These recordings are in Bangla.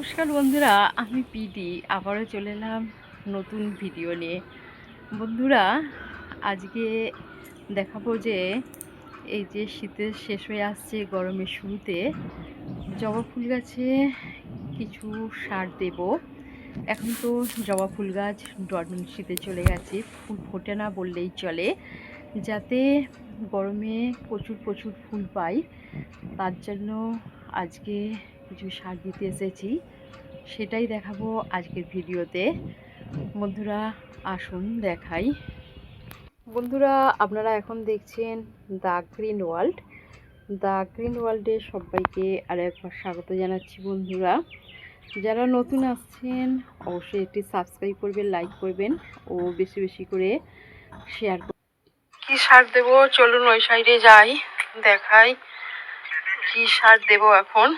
নমস্কার বন্ধুরা, আমি পিডি। আবারও চলে এলাম নতুন ভিডিও নিয়ে। বন্ধুরা, আজকে দেখাবো যে এই যে শীতের শেষ হয়ে আসছে গরমের শুরুতে, জবা ফুল গাছে কিছু সার দেব। এখন তো জবা ফুল গাছ ডরমিন শীতে চলে গেছে, ফুল ফোটে না বললেই চলে। যাতে গরমে প্রচুর প্রচুর ফুল পাই, তার জন্য আজকে কিছু সার দিতে এসেছি, সেটাই দেখাবো আজকের ভিডিওতে। বন্ধুরা, আসুন দেখাই। বন্ধুরা, আপনারা এখন দেখছেন the green world. The green ওয়ার্ল্ডে সবাইকে আরও একবার স্বাগত জানাচ্ছি বন্ধুরা। যারা নতুন আসছেন, অবশ্যই একটি সাবস্ক্রাইব করবেন লাইক করবেন ও বেশি বেশি করে শেয়ার কি সার দেবো? চলুন ওই সাইডে যাই, দেখাই। কি সার দেবো এখন?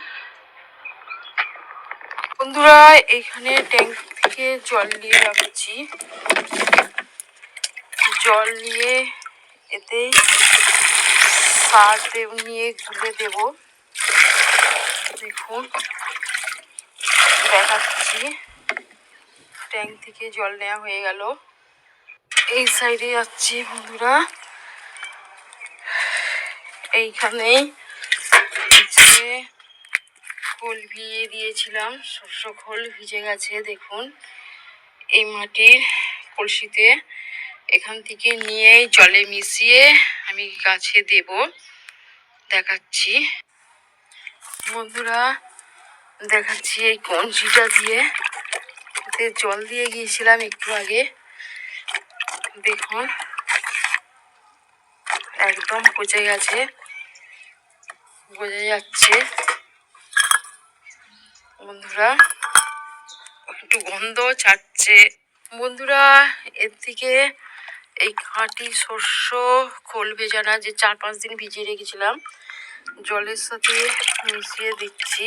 বন্ধুরা এইখানে ট্যাঙ্ক থেকে জল নিয়ে রাখছি জল নিয়ে এতে সার নিয়ে গুলে দেব। দেখুন, দেখাচ্ছি। ট্যাঙ্ক থেকে জল নেওয়া হয়ে গেল। এই সাইডে যাচ্ছি বন্ধুরা। এইখানেই যে খোল ভিজিয়ে দিয়েছিলাম শস্য খোল ভিজে গেছে, দেখুন। এই মাটির কলসিতে এখান থেকে নিয়ে জলে মিশিয়ে আমি গাছে দেব, দেখাচ্ছি। বন্ধুরা, দেখাচ্ছি এই কঞ্চিটা দিয়ে। জল দিয়ে গিয়েছিলাম একটু আগে। দেখুন, একদম পচে গেছে বোঝা যাচ্ছে। বন্ধুরা, একটু গন্ধ ছাড়ছে। বন্ধুরা, এর থেকে এই খাঁটি শস্য খোল ভেজানা যে চার পাঁচ দিন ভিজিয়ে রেখেছিলাম, জলের সাথে মিশিয়ে দিচ্ছি।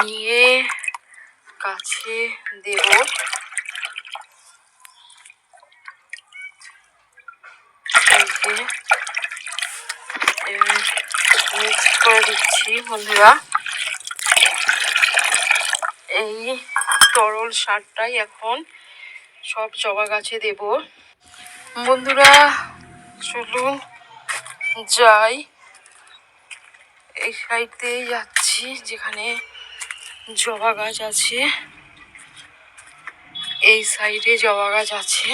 নিয়ে কাছে দেব। মিক্স করে দিচ্ছি, বন্ধুরা। এই তরল সারটাই এখন সব জবা গাছে দেব। বন্ধুরা, চলুন যাই। এই সাইড যাচ্ছি, যেখানে জবা গাছ আছে। এই সাইডে জবা গাছ আছে।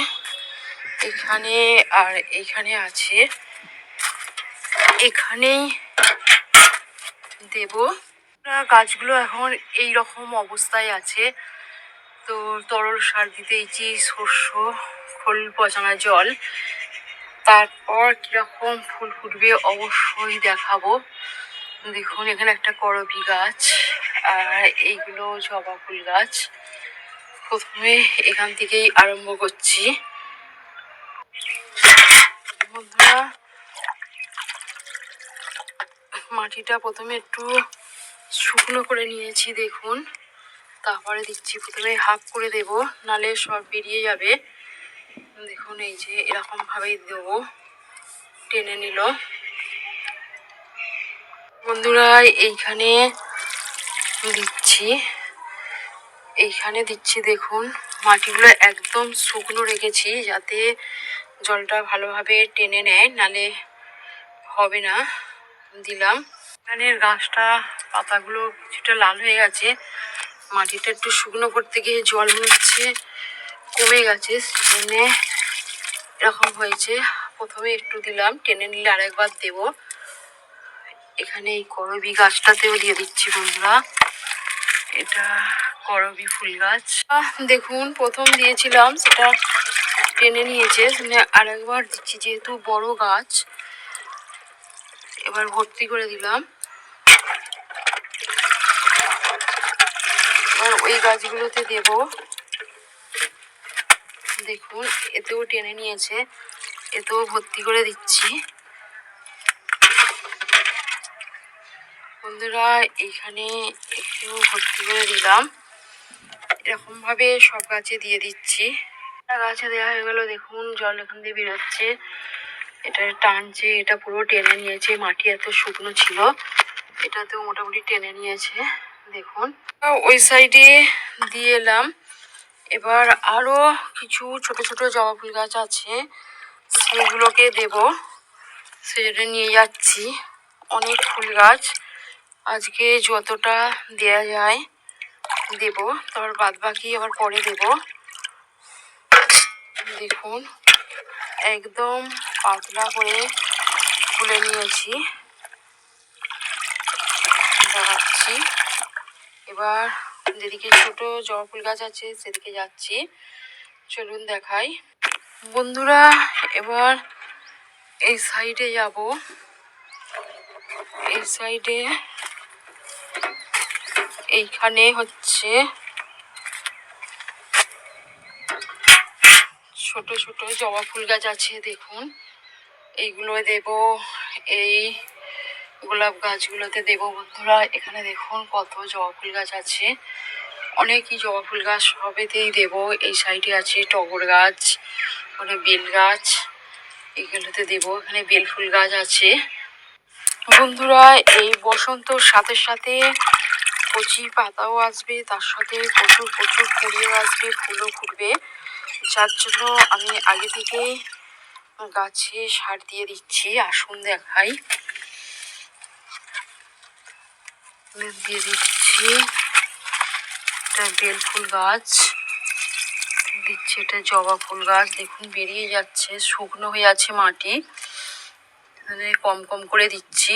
এখানে আর এখানে আছে। এখানেই দেব। গাছগুলো এখন এই রকম অবস্থায় আছে। তো তরল সার দিতে দিতেইছি শস্য, খোল পচানো জল, তারপর কীরকম ফুল ফুটবে অবশ্যই দেখাবো। দেখুন, এখানে একটা করবি গাছ আর এইগুলো জবা ফুল গাছ। প্রথমে এখান থেকেই আরম্ভ করছি। মাটিটা প্রথমে একটু শুকনো করে নিয়েছি, দেখুন। তারপরে দিচ্ছি প্রথমে হাফ করে দেব, নালে সব বেরিয়ে যাবে। দেখুন, এই যে এরকম ভাবেই দেব। টেনে নিল। বন্ধুরা, এইখানে দিচ্ছি। এইখানে দিচ্ছি, দেখুন, মাটিগুলো একদম শুকনো রেখেছি যাতে জলটা ভালোভাবে টেনে নেয়, নালে হবে না। দিলাম। এখানের গাছটা পাতাগুলো কিছুটা লাল হয়ে গেছে। মাটিটা একটু শুকনো করতে গিয়ে জল হচ্ছে, কমে গেছে, সেজন্য এরকম হয়েছে। প্রথমে একটু দিলাম, টেনে নিলে আরেকবার দেব। এখানে এই করবি গাছটাতেও দিয়ে দিচ্ছি বন্ধুরা। এটা করবি ফুল গাছ। দেখুন, প্রথম দিয়েছিলাম, সেটা টেনে নিয়েছে আরেকবার দিচ্ছি, যেহেতু বড় গাছ, এবার ভর্তি করে দিলাম। এবার ওই গাছগুলোতে দেব। দেখুন, এতেও টেনে নিয়েছে, এতেও ভর্তি করে দিচ্ছি। বন্ধুরা এইখানে একটু ভর্তি করে দিলাম। এরকম ভাবে সব গাছে দিয়ে দিচ্ছি। গাছে দেওয়া হয়ে গেল, দেখুন, জল এখান দিয়ে বেরোচ্ছে। এটা টানছে, এটা পুরো টেনে নিয়েছে, মাটি এত শুকনো ছিল, এটাতেও মোটামুটি টেনে নিয়েছে। দেখুন। ওই সাইডে দিয়ে এলাম। এবার আরও কিছু ছোট ছোট জবা ফুল গাছ আছে, সেগুলোকে দেব। সেটা নিয়ে যাচ্ছি। অনেক ফুল গাছ। আজকে যতটা দেয়া যায় দেব। তারপর বাদ বাকি আবার পরে দেব। দেখুন, একদম পাতলা করে গুলে নিয়েছি দেখাচ্ছি এবার যেদিকে ছোট জবা ফুল গাছ আছে, সেদিকে যাচ্ছি। চলুন দেখাই। বন্ধুরা, এবার এই সাইডে যাব। এই সাইডে এইখানে হচ্ছে ছোট ছোট জবা ফুল গাছ আছে, দেখুন। এইগুলো দেব এই গোলাপ গাছগুলোতে দেবো বন্ধুরা। এখানে দেখুন কত জবা ফুল গাছ আছে। অনেকই জবা ফুল গাছ সবেতেই দেবো। এই সাইডে আছে টগর গাছ, ওখানে বেল গাছ, এগুলোতে দেবো। এখানে বেল ফুল গাছ আছে। বন্ধুরা, এই বসন্তর সাথে সাথে কচি পাতাও আসবে, তার সাথে প্রচুর প্রচুর কুড়িও আসবে, ফুলও ফুটবে। যার জন্য আমি আগে থেকেই গাছে সার দিয়ে দিচ্ছি। আসুন দেখাই। দিয়ে দিচ্ছি। এটা বেল ফুল গাছ। দিচ্ছি এটা জবা ফুল গাছ। দেখুন, বেরিয়ে যাচ্ছে। শুকনো হয়ে আছে মাটি। এখানে কম কম করে দিচ্ছি।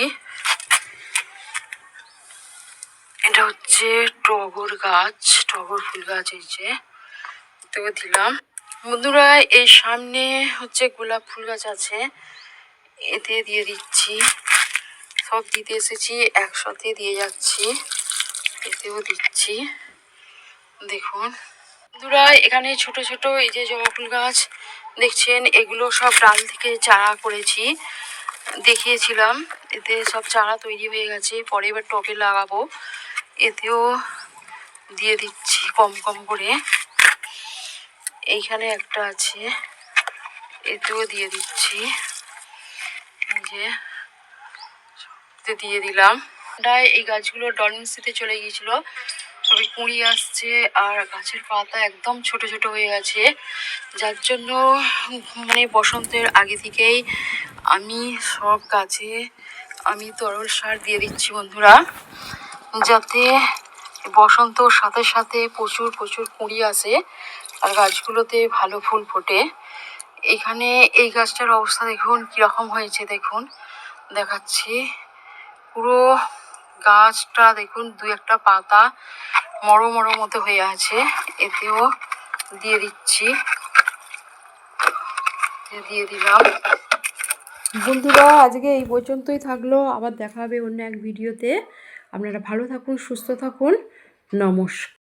এটা হচ্ছে টগর গাছ। টগর ফুল গাছ এই যে। এতেও দিলাম। বন্ধুরা, এই সামনে হচ্ছে গোলাপ ফুল গাছ আছে। এতে দিয়ে দিচ্ছি। সব দিতে এসেছি, একসাথে দিয়ে যাচ্ছি, এতেও দিচ্ছি। দেখুন। বন্ধুরা, এখানে ছোট ছোট এই যে জবা ফুল গাছ, দেখছেন? এগুলো সব ডাল থেকে চারা করেছি, দেখিয়েছিলাম। এতে সব চারা তৈরি হয়ে গেছে, পরে এবার টবে লাগাবো। এতেও দিয়ে দিচ্ছি কম কম করে। এইখানে একটা আছে, এতেও দিয়ে দিচ্ছি। যে তে দিয়ে দিলাম। ডাই এই গাছগুলো ডলমিসিতে চলে গিয়েছিল। সবই কুঁড়ি আসছে আর গাছের পাতা একদম ছোট ছোট হয়ে গেছে। যার জন্য মানে বসন্তের আগে থেকেই আমি সব গাছে আমি তরল সার দিয়ে দিচ্ছি বন্ধুরা। যাতে বসন্তর সাথে সাথে প্রচুর প্রচুর কুঁড়ি আসে আর গাছগুলোতে ভালো ফুল ফোটে। এখানে এই গাছটার অবস্থা দেখুন, কীরকম হয়েছে দেখুন। দেখাচ্ছি। পুরো গাছটা দেখুন দু একটা পাতা মরো মরো মতো হয়ে আছে। এতেও দিয়ে দিচ্ছি। দিয়ে দিলাম। বন্ধুরা, আজকে এই পর্যন্তই থাকল। আবার দেখা হবে অন্য এক ভিডিওতে। আপনারা ভালো থাকুন, সুস্থ থাকুন। নমস্কার।